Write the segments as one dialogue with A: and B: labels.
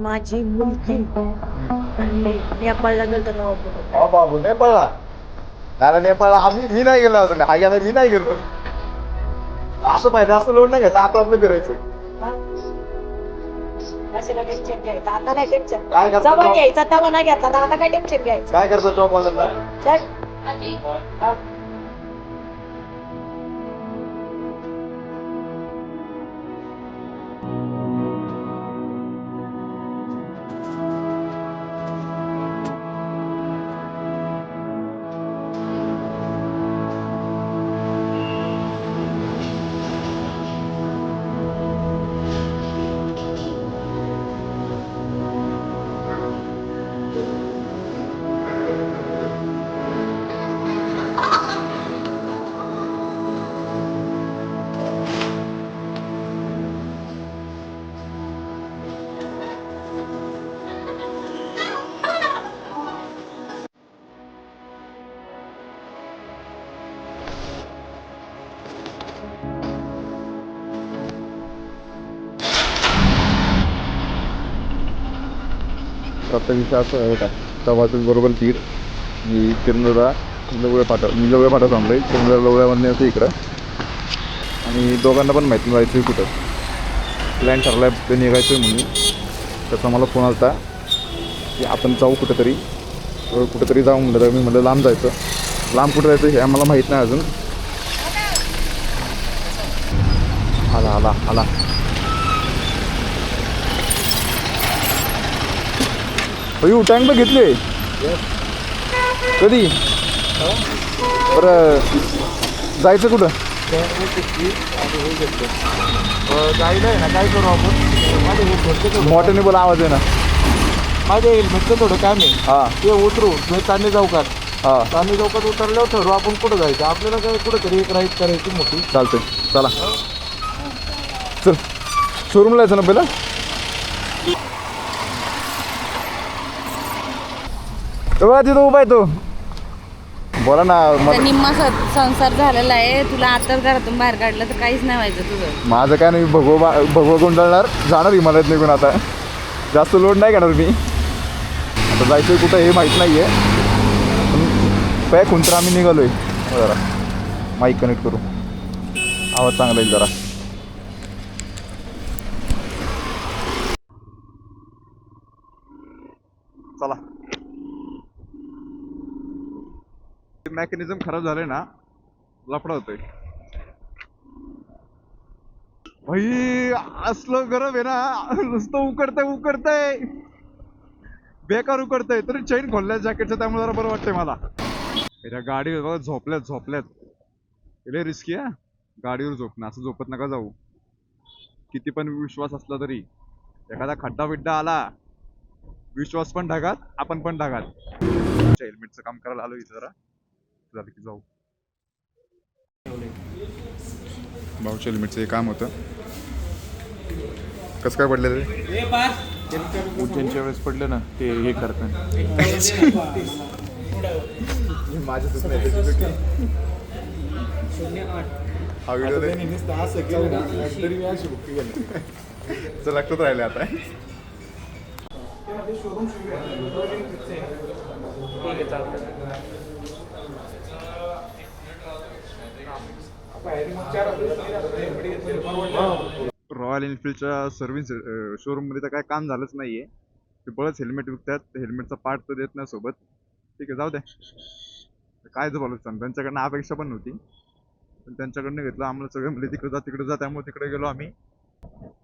A: माझी मुलगी. नेपाळला
B: बाबू त्याला नेपाळला आम्ही मी नाही गेलो अजून. हा गेला मी नाही गेलो. असं पाहिजे असं लोड नाही घ्यायचं. आपलं आपलं
A: टेन्शन घ्यायचं. आता नाही टेन्शन
B: काय करतो
A: जवळ? घ्यायचा तेव्हा नाही घेतला तर आता काय टेन्शन घ्यायचं?
B: काय करतो जॉब वाल्यांना?
A: चल. हा.
B: सत्तावीस असं आहे का? तेव्हाच बरोबर तीर. मी किरणला लवळ्या फाटा मी लवळ्या फाटा आहे किरणला लवळ्यामध्ये असं इकडं. आणि दोघांना पण माहिती जायचं आहे कुठं. प्लॅन ठरला आहे ते निघायचं आहे म्हणून. त्याचा मला फोन आला की आपण जाऊ कुठेतरी. तर कुठेतरी जाऊ म्हणलं तर मी म्हणलं लांब जायचं. लांब कुठं जायचं हे आम्हाला माहीत नाही अजून. आला आला आला. अयो टँक बघ घेतले कधी? बरं जायचं कुठं?
C: आहे ना काय करू आपण
B: मोठ्याने बोला आवाज आहे ना
C: माझ्या हेल्मेटचं थोडं काम आहे.
B: हां.
C: ते उतरू मी चांदणी चौकात.
B: हां.
C: चांदणी चौकात उतरल्यावर ठरवू आपण कुठं जायचं? आपल्याला काय कुठं तरी एक राईड करायची मोठी.
B: चालतंय. चला. चल. शोरूमला जायचं ना पहिला? बघा तिथं उभा आहे तो. बोला ना
D: तर
B: मला
D: निम्मा स- संसार झालेला आहे. तुला आताच घरातून बाहेर काढलं तर काहीच नाही व्हायचं तुझं.
B: माझं काय नाही भगव भगव गुंडाळणार. जाणार हिमालयात निघून आता. जास्त लोड नाही घेणार मी. आता जायचं कुठं हे माहीत नाही आहे पॅक तर आम्ही निघालोय. जरा. माईक कनेक्ट करू. आवाज चांगला येईल जरा चला मेकॅनिझम खराब झाले ना लफडा होतोय. भाई असलं गरम आहे ना नुसतं उकडतंय उकडतंय. बेकार उकडतंय तरी चैन खोलल्या जॅकेटचं त्यामुळे जरा बरं वाटतंय मला. त्या गाडी बघा झोपल्यात झोपल्यात. लय रिस्की आहे गाडीवर झोपणं असं झोपत नका जाऊ. किती पण विश्वास असला तरी. एखादा खड्डा बिड्डा आला विश्वास पण ढगात आपण पण ढगात. हेल्मेटचं काम करायला आलो इथं जरा. झालं की जाऊ. भाऊच्या हेल्मेटचं हे काम होतं. कसं काय पडलं ते
C: त्यांच्या वेळेस पडलं ना ते हे करतात
B: हा व्हिडिओ लक्षात राहिले आता. रॉयल एनफिल्डच्या सर्व्हिस शोरूममध्ये तर काय काम झालंच नाहीये. ते बळच हेल्मेट विकतात हेल्मेटचा पार्ट तर देत नाही सोबत. ठीक आहे जाऊ द्या. काय बोलत सांग. त्यांच्याकडनं अपेक्षा पण नव्हती. पण त्यांच्याकडनं घेतलं आम्हाला सगळे म्हणजे तिकडे जा तिकडे जा त्यामुळे तिकडे गेलो आम्ही.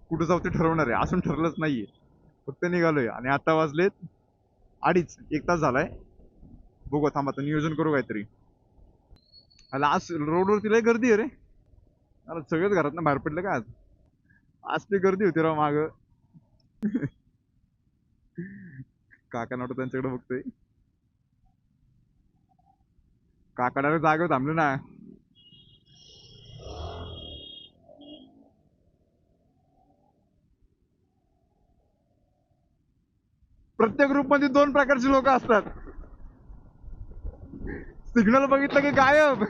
B: कुठं जाऊ ते ठरवणार आहे. असून ठरलंच नाहीये. फक्त निघालोय. आणि आता वाजलेत अडीच. एक तास झालाय. बघू थांब आता नियोजन करू काहीतरी. आला आज रोडवरती लय गर्दी आहे रे. अरे सगळेच घरातनं बाहेर पडले का आज? आज ती गर्दी होती राव माग. काका नव्हतं त्यांच्याकडे बघतोय. काका डायरेक्ट जागेवर थांबले ना. प्रत्येक ग्रुपमध्ये दोन प्रकारचे लोक असतात. सिग्नल बघितलं की गायब.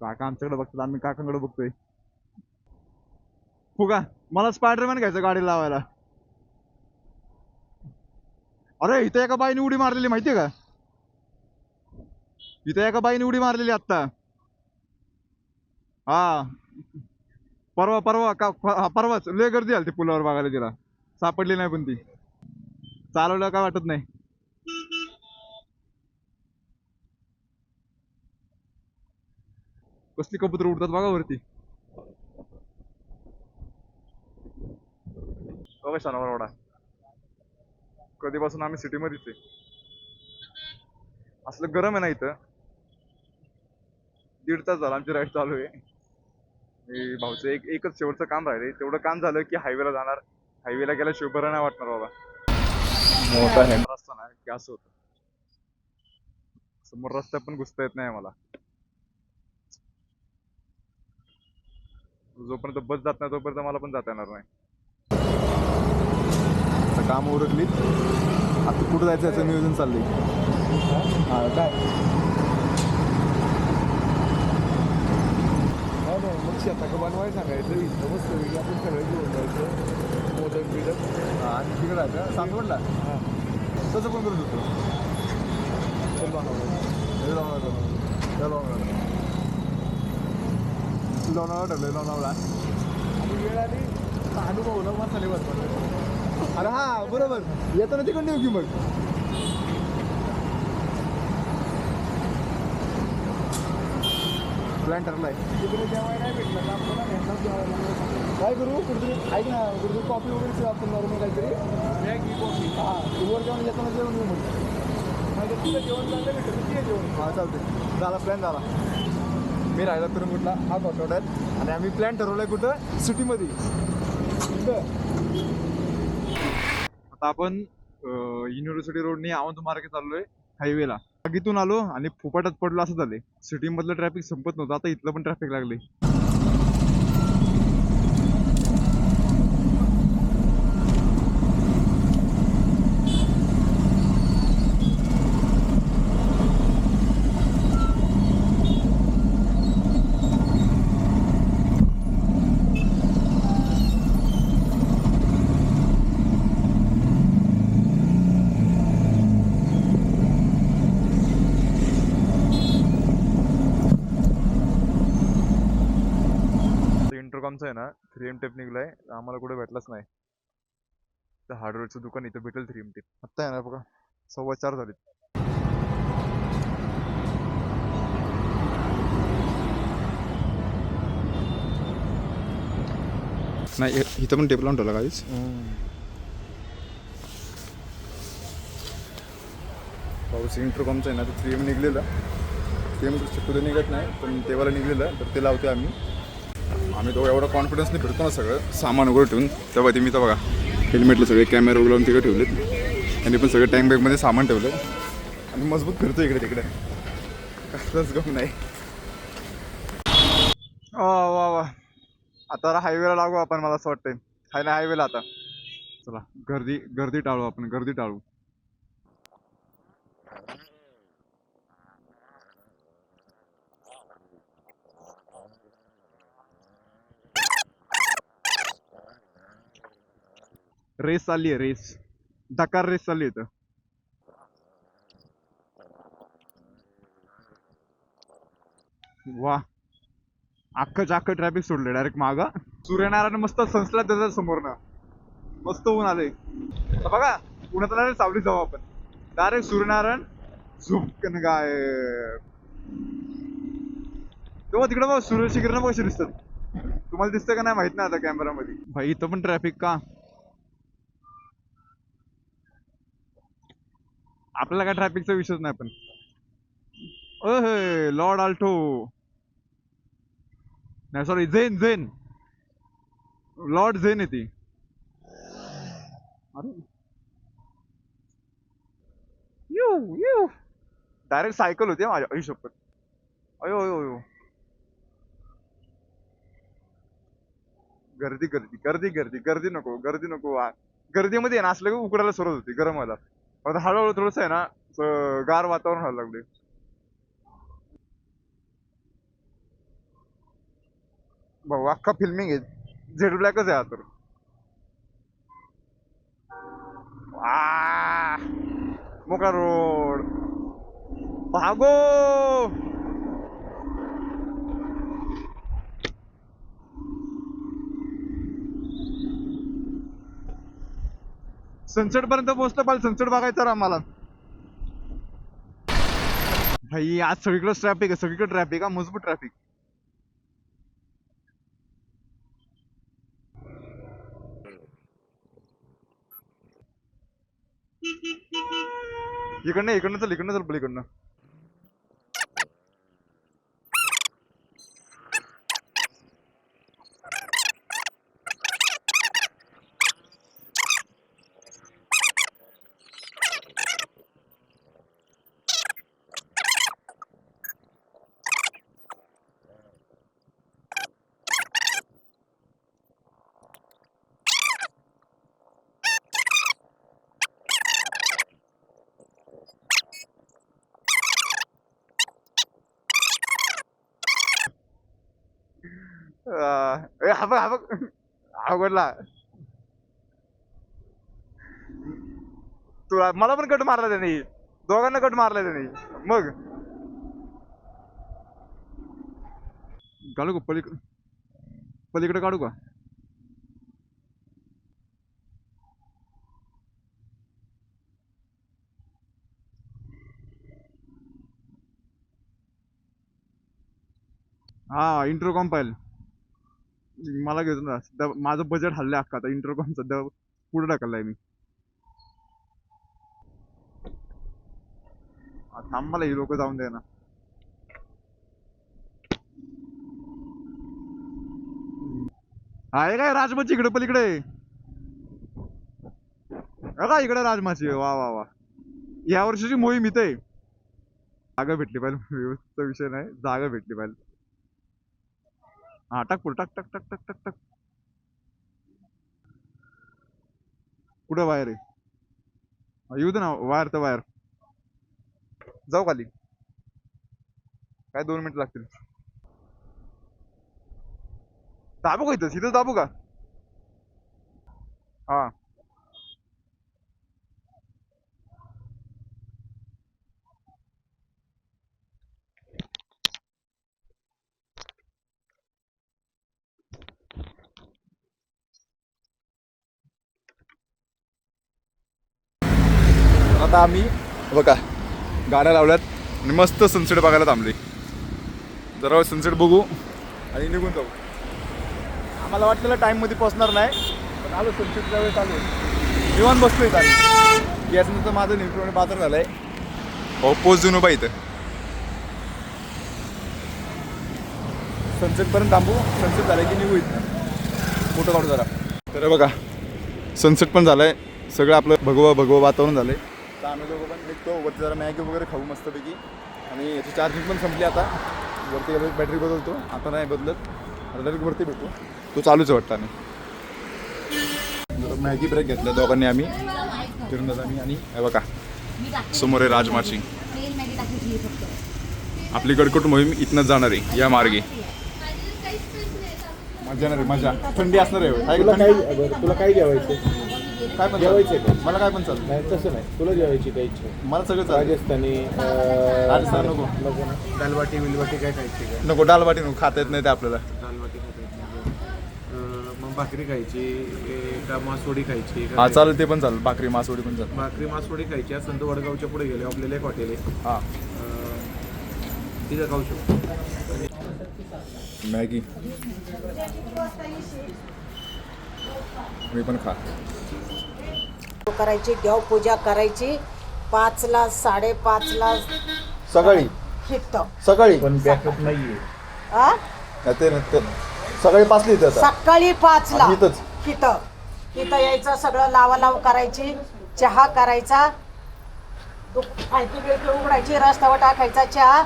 B: काका आमच्याकडे बघतात आम्ही काकांकडे बघतोय. फुगा मला स्पायडरमॅन घ्यायचं गाडी लावायला. अरे इथे एका बाईने उडी मारलेली माहितीये का? इथे एका बाईने उडी मारलेली आत्ता. हा. परवा परवा का परवाच लय गर्दी आली ती पुलावर बघायला तिला. सापडली नाही पण ती. चालवलं काय वाटत नाही. कसली कबूतर उडतात बघा वरती. बघा शनिवार वाडा कधीपासून आम्ही सिटी मध्येच आहे. असलं गरम आहे ना इथं. दीड तास झाला आमची राईड चालू आहे. हे भाऊचं एक एकच शेवटचं काम राहिले तेवढं काम झालं की हायवेला जाणार. हायवेला गेल्याशिवाय बरं नाही वाटणार बाबा. मोठा आहे. रस्ता ना असं होतं. समोर रस्ता पण घुसता येत नाही मला जोपर्यंत बस जात नाही तोपर्यंत मला पण जाता येणार नाही. आता काम उरकली आता कुठं जायचं याचं नियोजन चाललंय? हा काय?
C: हा मग शेताक बनवायला सांगायचं? इथं मस्त आपण सगळे बिदक
B: आणि तिकडे सांगवडला
C: हा
B: तसं पण करू शकतो.
C: चल बनवायचं
B: हे लोणावळा. हे लोणावळा. लोणावळा ठरलंय लोणावळा.
C: आणि वेळ आली. अनुभवलं मसाले
B: अरे हा बरोबर. येताना तिकडे येऊ की मग? प्लॅन ठरलाय
C: तिकडे जेवायला नाही भेटलं तर आपल्याला जेवायला काय करू कुठेतरी ऐक ना कुठेतरी कॉफी वगैरे आपण आपण मी काहीतरी. मॅगी कॉफी हा वर जाऊन येताना जेवण घेऊ म्हणजे तुला जेवण चांगलं भेटलं तर जेवण
B: हा चालते झाला प्लॅन झाला. मी राहिला तर कुठला हा आठवड्यात आणि आम्ही प्लॅन ठरवलाय कुठं? सिटीमध्ये. आता आपण युनिव्हर्सिटी रोडने आवंत मार्गे चाललोय हायवेला इथून आलो आणि फुपाटात पडलो असं झालं सिटी मधलं ट्रॅफिक संपत नव्हतं. आता इथलं पण ट्रॅफिक लागले इंटरकॉमचं आहे ना थ्री एम टेप निघलाय आम्हाला कुठे भेटलाच नाही. तर हार्डवेअरचं दुकान इथं भेटेल थ्री एम टेप आत्ता आहे ना बघा सव्वा चार झाले नाही इथं पण टेप लावून ठेवला काहीच पाऊस इंटरकॉमचं आहे ना ते थ्री एम निघलेलं. थ्री एम शक्यतो निघत नाही पण तेव्हाला निघलेलं तर ते लावते आम्ही. आम्ही तो एवढा कॉन्फिडन्सने फिरतो ना सगळं. सामान वगैरे ठेवून. तेव्हा ते मी तर बघा हेल्मेटला सगळे कॅमेरा वगैरे लावून तिकडे ठेवलेत. त्यांनी पण सगळे टँक बॅगमध्ये सामान ठेवलं आणि मजबूत फिरतो इकडे तिकडे. कसलंच गम नाही. वा वा वा. आता हायवेला लागू आपण मला असं वाटतंय. हायला हायवेला आता. चला गर्दी गर्दी टाळू आपण गर्दी टाळू. रेस आली आहे रेस. डकार रेस चालली इथं. वा अख्खं अख्खं ट्रॅफिक सोडलं डायरेक्ट मागं. सूर्यनारायण मस्त सनसला त्याच्या समोरनं. मस्त ऊन आलंय. बघा पुण्यात डायरेक्ट सावली जाऊ आपण. डायरेक्ट सूर्यनारायण झुपकन काय तेव्हा तिकडे बघ सूर्याची किरण कशी दिसतात. तुम्हाला दिसतं का नाही माहीत नाही आता कॅमेरामध्ये भाई इथं पण ट्रॅफिक का? आपल्याला काय ट्रॅफिकचा विषयच नाही पण. ओहे लॉर्ड आल्टो नाही sorry Zen Zen Lord Zen आहे ती. अरे. यू यू डायरेक्ट सायकल होती माझ्या आयुष्यात अयो अयो अयो. गर्दी गर्दी गर्दी गर्दी गर्दी नको गर्दी नको. गर्दीमध्ये ना असलं की उकडायला सुरुवात होती गरम व्हायला. आता हळूहळू थोडस आहे ना गार वातावरण व्हायला लागले भाऊ अख्खा फिल्मिंग आहे. झेड ब्लॅकच आहे हा तर. मोकळा रोड. भागो! सनसेट पर्यंत पोहोचलं पाहिजे. सनसेट बघायचं तर आम्हाला. भाई आज सगळीकडे ट्रॅफिक आहे. सगळीकडे ट्रॅफिक आहे. मजबूत ट्रॅफिक इकडनं इकडनं चल इकडनं चल पलीकडनं अं, ए हा बघ हा बघ आवडला तुला मला पण कट मारला त्याने. दोघांना कट मारला त्याने. मग. काढू का पलीकडे पलीकडे काढू का? हा इंटरकॉम पाहिजे मला घेतो ना सध्या माझं बजेट हल्लंय अख्खा आता इंटरकॉम सध्या पुढे ढकललाय मी. थांब मला ही लोक जाऊन दे ना. आहे काय राजमाची इकडे पलीकडे? का इकडे राजमाची? वा वा वा. या वर्षीची मोहीम इथे. जागा भेटली पाहिजे व्यवस्थेचा विषय नाही. जागा भेटली पाहिजे. हा टाक पुढे टाक टाक टाक टाक टाक टाक. कुठं वायर आहे? येऊ दे ना वायर तर वायर. जाऊ खाली. काय दोन मिनिट लागतील? दाबू का इथं? इथं दाबू का? हा. आता आम्ही बघा गाड्या लावल्यात. आणि मस्त सनसेट बघायला थांबले जरा सनसेट बघू आणि निघून जाऊ. आम्हाला वाटलेलं टाईममध्ये पोचणार नाही पण आलो सनसेटच्या वेळेस आलो. निवान बसलोय इथं याच्यानंतर माझं नेमकं पात्र झालंय. हो पोच देऊन उभा इथं. सनसेट पर्यंत थांबू. सनसेट झालं की निघू इथं फोटो काढू जरा. तर बघा सनसेट पण झालंय. सगळं आपलं भगवा भगवा वातावरण झालंय. तर आम्ही दोघं पण निघतो. वरती जरा मॅगी वगैरे खाऊ मस्तपैकी. आणि याची चार्जिंग पण संपली आता. वरती बॅटरी बदलतो. आता नाही बदलत. आता डायरेक्ट वरती भेटू. तो चालूच वाटतं जरा मॅगी ब्रेक घेतला दोघांनी आम्ही. फिरून जात आम्ही आणि बघा. समोर आहे राजमाची आपली कडकट मोहीम इथनंच जाणार आहे. या मार्गे. मजा येणार आहे मजा. थंडी असणार आहे.
C: तुला? काय तुला काय जेवायचं
B: पण
C: जेवायचंय. का?
B: मला काय पण चालेल
C: नाही तसं नाही. तुला जेवायची काय इच्छा आहे?
B: मला सगळं चालेल
C: राजस्थानी अं,
B: राजस्थान नको.
C: नको ना? दालबाटी बिलबाटी काय खायची का?
B: नको डाल वाटी नको. खाता येत नाही ते आपल्याला.
C: दालबाटी खायची अं, मग भाकरी खायची ए, का मासवडी खायची का
B: हा
C: काय?
B: चालेल ते पण चालेल. भाकरी मासवडी पण चालेल.
C: भाकरी मासवडी खायची. आहे. संत वडगावच्या पुढे गेले आपल्याला एक हॉटेल आहे.
B: हा.
C: अं, तिथं खाऊ शकतो.
B: मॅगी. मी पण खा.
E: करायची देवपूजा करायची. पाचला साडेपाचला
B: सकाळी?
E: हिट
B: सकाळी?
C: पण बॅकअप नाहीये.
E: आ?
B: ते ते सकाळी पाचली इथं आता.
E: सकाळी पाचला
B: आणि इथंच?
E: इथं यायचं सगळं लावालाव करायची चहा करायचा. फालतू बिलतू उघडायची रस्त्यावर टाकायचा चहा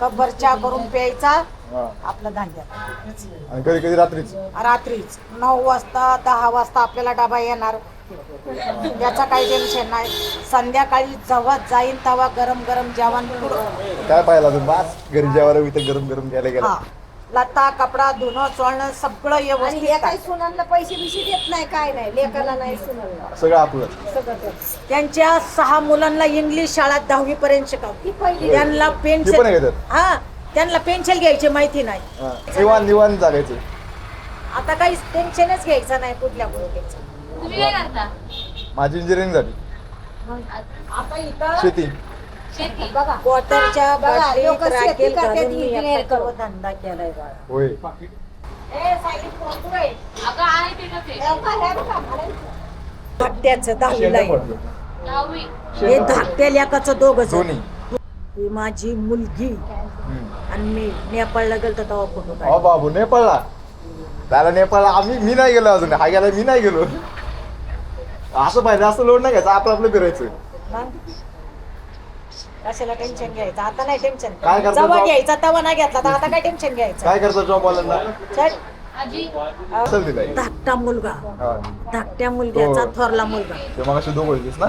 E: कब्बर चहा करून प्यायचा. आपलं धान्य.
B: आणि कधी कधी रात्रीच.
E: रात्रीच. नऊ वाजता दहा वाजता आपल्याला डबा येणार. याचं काही टेन्शन नाही. संध्याकाळी जेव्हा जाईन तेव्हा गरम गरम जेवण पुढं.
B: काय पाहिलं बास घरी जेवायला इथं गरम गरम घ्यायला
E: हा.
B: गेला
E: लता कपडा धुणं चोळणं सगळं
A: आणि
E: व्यवस्थित
A: हे काही
E: काय.
A: सुनांना पैसे बिशे देत नाही काय नाही. लेकाला नाही सुनांना.
B: सगळं आपलं.
A: सगळं.
E: त्यांच्या सहा मुलांना इंग्लिश शाळेत दहावी पर्यंत शिकवली
A: ती पहिली.
E: त्यांना
B: पण त्यात?
E: हा. त्यांना पेन्शन घ्यायची माहिती नाही
B: हा. निवान निवान जागायचं
E: आता काही टेन्शनच घ्यायचं नाही कुठल्या गोष्टीचं
D: तुम्ही काय करता
B: माझी इंजिनिअरिंग झाली
E: आता इथं
B: शेती
D: शेती
A: बघा
E: क्वार्टरच्या
A: बघा,
E: बाटलीत
A: लोकं शेती
E: राखेल
A: करतात,
E: घालून मी
A: engineer
E: एकटा
A: करून.
E: धंदा केलाय बाळा
B: होय.
D: अगं आहे ते
A: हे हे.
E: धाकट्याचं दहावीला आहे.
B: पडलं.
D: दहावी
E: हे धाकट्या लेकाचं दोघं
B: दोन्ही
E: ही माझी मुलगी. आणि मी नेपाळला गेलतो तेव्हा फोटो
B: अहो
E: काढला.
B: बाबू नेपाळला? त्याला नेपाळला आम्ही मी नाही गेलो अजून. हा गेला मी नाही गेलो. असं पाहिजे असं लोड नाही घ्यायचं. आपलं आपलं फिरायचं.
E: मग? कशाला टेन्शन घ्यायचं? आता नाही टेन्शन
B: काय करतो
E: जेव्हा
B: तो?
E: घ्यायचा तेव्हा नाही घेतला तर आता काय टेन्शन घ्यायचं?
B: काय करतो जॉब वाल्यांना?
E: चल.
D: आजी.
B: चल दिलाय
E: धाकटा मुलगा.
B: हा.
E: धाकट्या मुलग्याचा थोरला मुलगा.
B: ते मग अशी दोघं होतीस ना?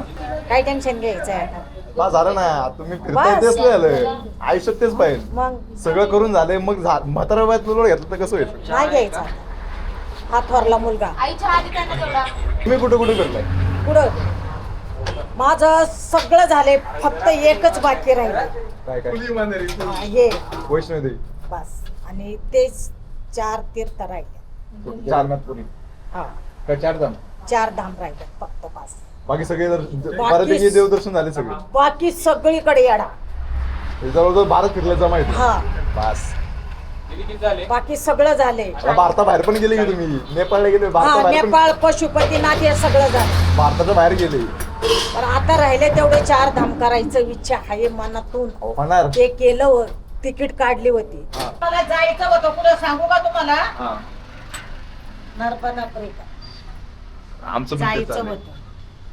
E: काय टेन्शन घ्यायचं आहे आता?
B: बा झालं ना तुम्ही फिरताय. तेच नाही झालं आयुष्यात तेच पाहिजे
E: मग?
B: सगळं करून झालंय मग झा- म्हातारा वयात लोड घेतलं तर कसं होईल?
E: नाही घ्यायचा. हा थोरला मुलगा.
D: आईच्या आधी त्यांना तेवढा.
B: तुम्ही कुठे कुठे फिरलाय
E: पुढं माझं सगळं झालंय फक्त एकच बाकी राहिलं.
B: काय काय?
E: हा,
B: वैष्णोदेवी
E: बस. आणि तेच चार तीर्थ राहिले.
B: चार नाथ पुरी
E: हा.
B: चार धाम
E: चार धाम राहिले फक्त बस.
B: बाकी सगळे दर- बऱ्यापैकी देवदर्शन झाले सगळे.
E: बाकी सगळीकडे येडा.
B: हे जवळजवळ भारत फिरल्याचा माहिती.
E: हा.
B: बस.
E: बाकी सगळं झालंय
B: आता भारताबाहेर पण गेले की तुम्ही? नेपाळला गेले
E: हा
B: भारताबाहेर पण
E: नेपाळ पशुपतीनाथ हे सगळं झालं.
B: भारताच्या बाहेर गेले.
E: पण आता राहिले तेवढे चार धाम करायचं इच्छा आहे मनातून.
B: अहो, होणार.
E: ते केलं व- तिकीट काढली होती.
B: हा.
E: मला जायचं होतं. पुढे सांगू का तुम्हाला?
B: हा.
E: नरपणापुरीला
B: आमचं पण तेच
E: जायचं
B: चाललंय.
E: होतं.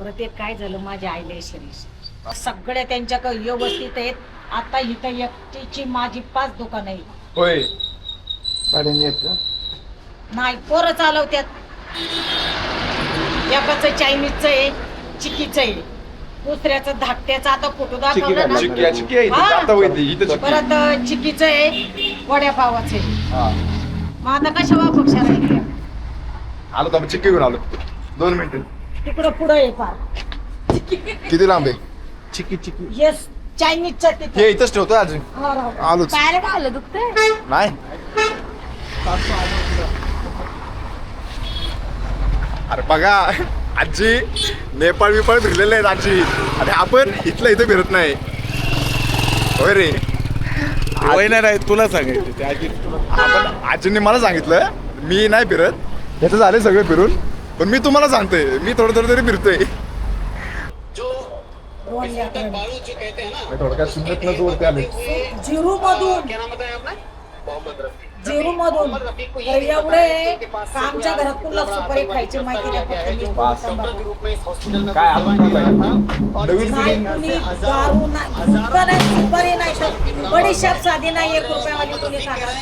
E: परत ते काय झालं माझ्या आईला शरीर? सगळे त्यांच्याकडे व्यवस्थित आहेत. आता इथं एकटीची माझी पाच दुकान आहे
B: होय. गाड्यांनी येत का?
E: नाही पोरं चालवत्यात. एकाचं चायनीजचं आहे चिकीचं आहे. दुसऱ्याचं धाकट्याचं आता फोटो दाखवला ना.
B: आहे, आहे. इथं.
E: हा.
B: आता होती इथं चिक्की.
E: परत अं, चिकीचं आहे वड्यापावाचं आहे.
B: हा.
E: मग आता कशा वापक्षा राहिल्या
B: आलो तर चिक्की घेऊन आलो. दोन मिनिटं.
E: तिकडं पुढं आहे फार.
B: किती लांब आहे? चिक्की चिक्की
E: हे चायनीजचं तिथं.
B: हे इथंच ठेवतोय आज
E: हा.
B: आलोच.
D: काय आलं? दुखतंय?
B: नाही. अरे बघा आजी नेपाळ बिपाळ फिरलेले आहेत आजी. आणि आपण इथलं इथं फिरत नाही. होय रे.
F: वय नाही तुला सांगायचं ते आजी
B: आपण आजींनी मला सांगितलं मी नाही फिरत. ह्याचं झाले सगळे फिरून. पण मी तुम्हाला सांगतोय मी थोडं थोडं तरी फिरतोय. थोडक्यात वरती आले
E: मधून मधून एवढे का आमच्या घरात सुपारी खायची माहिती नाही.
B: काय आपण? नवीन
E: कुणी दारू सुपारी बडीशाप साधी नाही एक रुपयावाली कुणी सांगा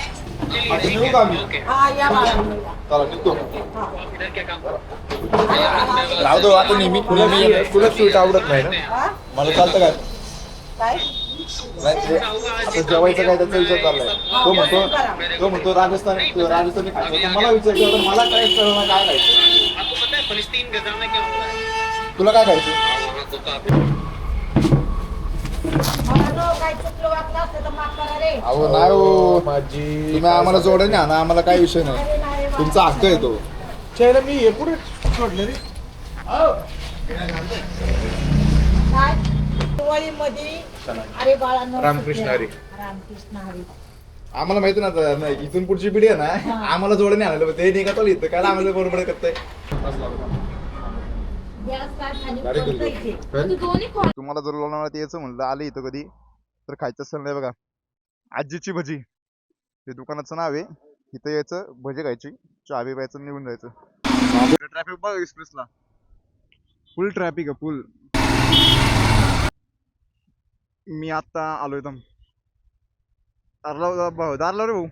B: आता निघू का आम्ही?
E: हा या बाळांनो, या.
B: चला निघतो
E: हा.
B: दो आता नेहमी नेहमी तुला स्वीट आवडत नाही ना
E: हा?
B: मला चालतं काय
E: काय
B: नाही, ते आता जेवायचं काय त्याचा विचार चाललाय तो म्हणतो तो म्हणतो राजस्थान तो राजस्थानी खायचं तर मला विचार केला तर मला काय कळलं काय खायचं तुला काय खायचं
E: बाळांनो, काय चुकलं वाटलं असतं तर माफ करा रे
B: अहो नाही हो तुम्ही आम्हाला जोडे ना ना आम्हाला काय विषय नाही. तुमचा हक्क आहे तो.
F: चेहरा मी हे पुढे सोडले रे?
E: अरे
B: रामकृष्ण हरी.
E: रामकृष्ण हरी.
B: आम्हाला माहिती ना आता, नाही, इथून पुढची पिढी आहे ना आम्हाला जोडे नाही आलेलं ते निघत इथं? काय आम्हाला बरोबर करताय?
E: गॅस काय खाली
B: Very good.
E: पडतं इथे.
D: तू दोन्ही खोल
G: तुम्हाला जर लोणावळ्यात यायचं म्हणलं आले इथं कधी? तर खायचं असेल नाही बघा. आजीची भजी. हे दुकानाचं नाव आहे. इथं यायचं भजी खायची. चहा बी प्यायचं निघून जायचं. ट्रॅफिक बघ एक्सप्रेसला फुल ट्रॅफिक आहे फुल मी आता आलो इथं. दारला भाऊ दारला रे भाऊ.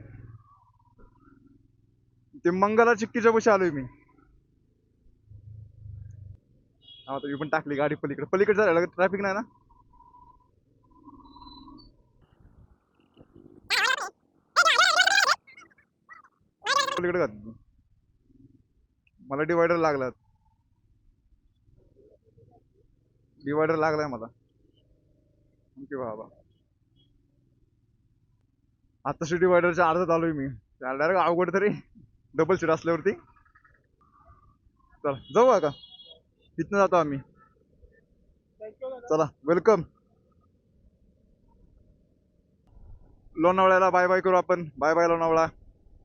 G: ते मंगला चिक्कीच्या पशी आलोय मी. हा तर मी पण टाकली गाडी पलीकडे. पलीकडे झालं ट्रॅफिक नाही ना?
B: पलीकडे घात मला डिवायडर लागला डिवायडर लागलाय मला. ओके बाबा. आताशी डिवायडरच्या अर्धा चालू आहे मी डायरेक्ट अवघड तरी. डबल सीट असल्यावरती. चला जाऊ का तिथनं जातो आम्ही. चला वेलकम लोणावळ्याला बाय बाय करू आपण. Bye bye Lonavala.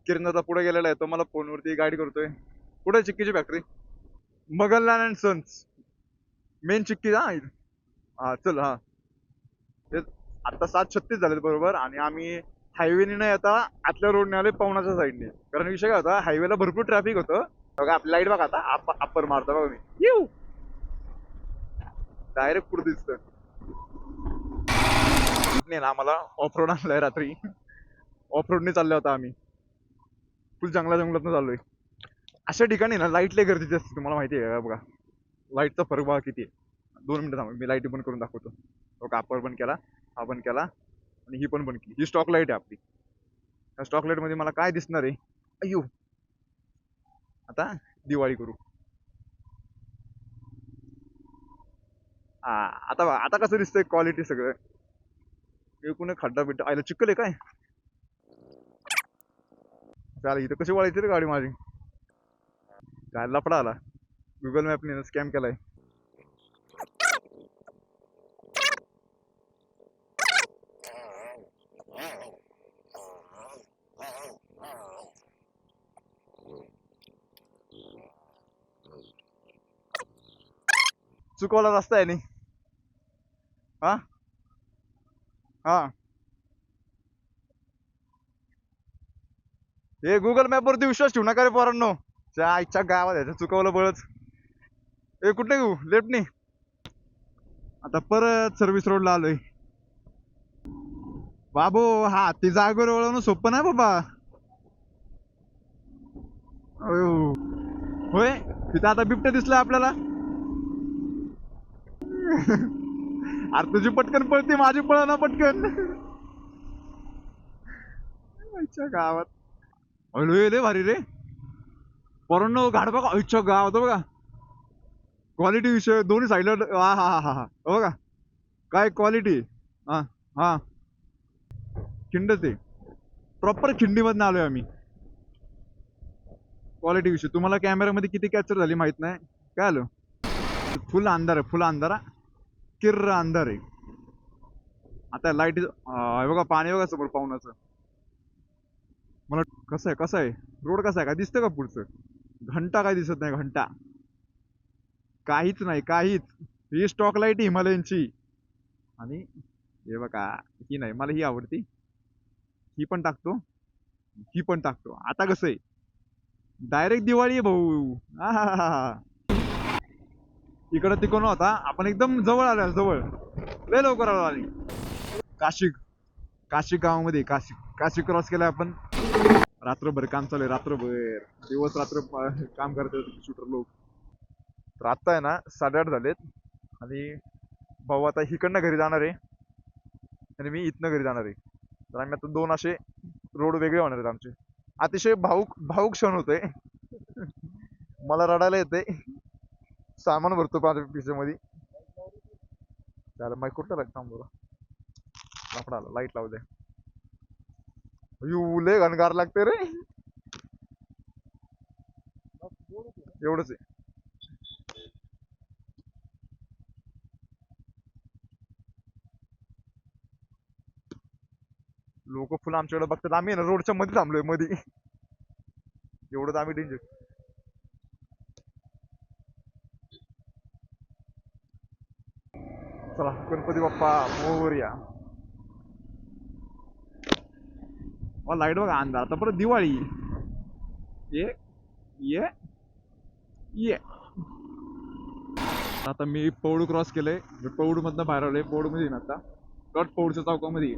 B: किरण पुढे गेलेला आहे तो मला फोनवरती गाईड करतोय. कुठे चिक्कीची factory Maganlal and sons main chikki हा? हा चल हा. तेच आता सात छत्तीस झालेत बरोबर? आणि आम्ही हायवेने नाही आता आतल्या रोडने आले पवनाच्या साईडने कारण विषय काय होता हायवेला भरपूर ट्रॅफिक होतं. बघा आपली लाइट बघा आता अप्पर मारता बघा मी. येऊ! डायरेक्ट पुढे दिसतं नाही ना आम्हाला ऑफ रोड आणलाय रात्री. ऑफ रोडने चालला होता आम्ही. फुल जंगला जंगलातनं आहे अशा ठिकाणी ना लाइट लय गरजेची असते तुम्हाला माहिती आहे का? बघा. लाईटचा फरक बघा किती आहे. दोन मिनिटं थांबा मी लाइट बंद करून दाखवतो. बघा अप्पर पण केला हा पण केला आणि ही पण बंद केली. ही स्टॉक लाइट आहे आपली. त्या स्टॉक लाईटमध्ये मला काय दिसणार आहे? अय्यो! आता दिवाळी करू. हा आता आता कसं दिसतंय क्वालिटी सगळं? एकूण खड्डा बिड्डा आयला चिखल आहे काय? चालेल इथं कशी वळायची रे गाडी माझी? काय लपडा आला? गुगल मॅपने स्कॅम केलाय. चुकवला रस्ता आहे नी. हा? हा. हे गुगल मॅप वरती विश्वास ठेवू नका रे पोरांनो. त्या आईच्या गावात याच्या चुकवलं बळच. ए कुठे घेऊ? लेफ्टने आता परत सर्व्हिस रोडला आलोय. बाबू हा ती जागेवर वळवणं सोपं नाही बाबा. होय तिथं आता बिबट्या दिसलाय आपल्याला. अरे तुझी पटकन पळते माझी पळ ना पटकन गावात. लय भारी रे. पोरांनो गाड बघा. गाव होतो बघा. क्वालिटी विषय दोन्ही साईडला हा हा हा हा. हा बघा. काय क्वालिटी हा हा. खिंड ते. प्रॉपर खिंडीमधनं आलोय आम्ही. क्वालिटी विषय. तुम्हाला कॅमेऱ्यामध्ये किती कॅप्चर झाली माहीत नाही. काय आलं? फुल अंधार आहे फुल अंधारा किर्र अंधार आहे. आता लाइट बघा पाणी बघा समोर पाहुणाचं मला कसं आहे कसं आहे? रोड कसा आहे? का दिसतं का पुढचं? घंटा काय दिसत नाही घंटा. काहीच नाही काहीच. ही स्टॉक लाइट हिमालयनची आणि हे बघा ही नाही मला ही आवडती. ही पण टाकतो. ही पण टाकतो. आता कसं आहे? डायरेक्ट दिवाळी आहे भाऊ. आहाहाहा. इकडं तिकडून होता आपण एकदम जवळ आलो जवळ. लय लवकर आलो आली काशिक काशिक गावामध्ये काशिक काशिक क्रॉस केला आपण. रात्रभर काम चालू आहे रात्रभर. दिवस रात्र काम काम करतात शूटर लोक. तर आत्ता आहे ना साडेआठ झालेत. आणि भाऊ आता इकडनं घरी जाणार आहे. आणि मी इथनं घरी जाणार आहे. तर आम्ही आता दोन असे रोड वेगळे होणार आहेत आमचे. अतिशय भाऊक भाऊक क्षण होते मला रडायला येते सामान भरतो पाच पिसेमध्ये त्याला मग कुठला लागतं थांब बरं लाकडा आला लाइट लावू दे. लय घनगार लागते रे. एवढंच आहे. लोक फुलं आमच्याकडे बघतात. आम्ही ना रोडच्या मध्ये थांबलोयमध्ये एवढं आम्ही डेंजर चला गणपती बाप्पा मोर्या. अहो लाइट बघा अंधार. आता परत दिवाळी. ये ये ये. आता मी पौड क्रॉस केलंय. मी पौड मधनं बाहेर आलोय. पौडमध्ये येईन आता. कट पौडच्या चौकामध्ये ये.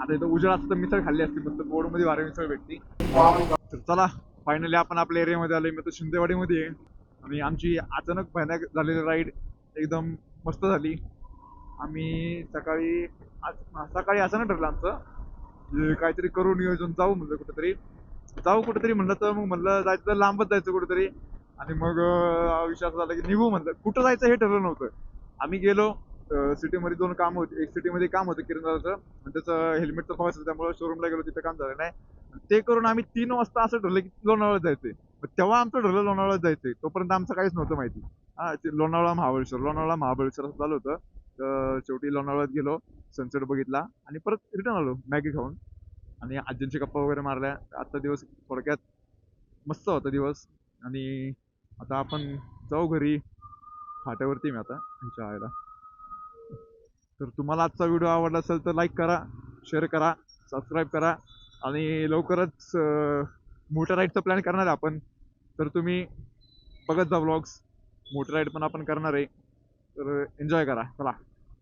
B: आता इथं उजेड असतं तर मिसळ खाल्ली असती. मस्त पौडमध्ये बारा मिसळ भेटती. तर चला फायनली आपण आपल्या एरियामध्ये आलोय. मी तर शिंदेवाडीमध्ये आहे आणि आमची अचानक भयानक झालेली राईड एकदम मस्त झाली. आम्ही सकाळी सकाळी अचानक ठरलं आमचं. काहीतरी करू नियोजन जाऊ म्हणलं कुठेतरी. जाऊ कुठेतरी म्हणलं तर मग म्हणलं जायचं तर लांबच जायचं कुठेतरी. आणि मग विश्वास झाला की निघू म्हणलं. कुठं जायचं हे ठरलं नव्हतं. आम्ही गेलो सिटीमध्ये दोन काम होते. एक सिटीमध्ये काम होतं किरणदाचं आणि त्याचं हेल्मेटचं पाऊस होतं त्यामुळे शोरूमला गेलो तिथं काम झालं नाही. ते करून आम्ही तीन वाजता असं ठरलं की लोणावळ्यात जायचंय. मग तेव्हा आमचं ठरलं लोणावळ्यात जायचंय. तोपर्यंत आमचं काहीच नव्हतं माहिती. हा लोणावळा महाबळेश्वर लोणावळा महाबळेश्वर असं झालं होतं. शेवटी लोणावळ्यात गेलो सनसेट बघितला आणि परत रिटर्न आलो मॅगी खाऊन. आणि आजींची गप्पा वगैरे मारल्या. आजचा दिवस थोडक्यात मस्त होता दिवस. आणि आता आपण जाऊ घरी. फाट्यावरती मी आता ह्याच्या आयला तर तुम्हाला आजचा व्हिडिओ आवडला असेल तर लाईक करा शेअर करा सबस्क्राईब करा. आणि लवकरच मोटर राईडचा प्लॅन करणार आहे आपण. तर तुम्ही बघत जा ब्लॉग्स मोटर राईड पण आपण करणार आहे. तर एन्जॉय करा. चला.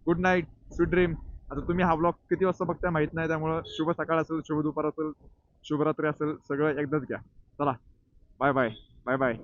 B: गुड नाईट स्वीट ड्रीम आता तुम्ही हा ब्लॉग किती वाजता बघताय माहीत नाही त्यामुळं शुभ सकाळ असेल शुभ दुपार असेल शुभरात्री असेल सगळं एकदाच घ्या. चला. Bye bye bye bye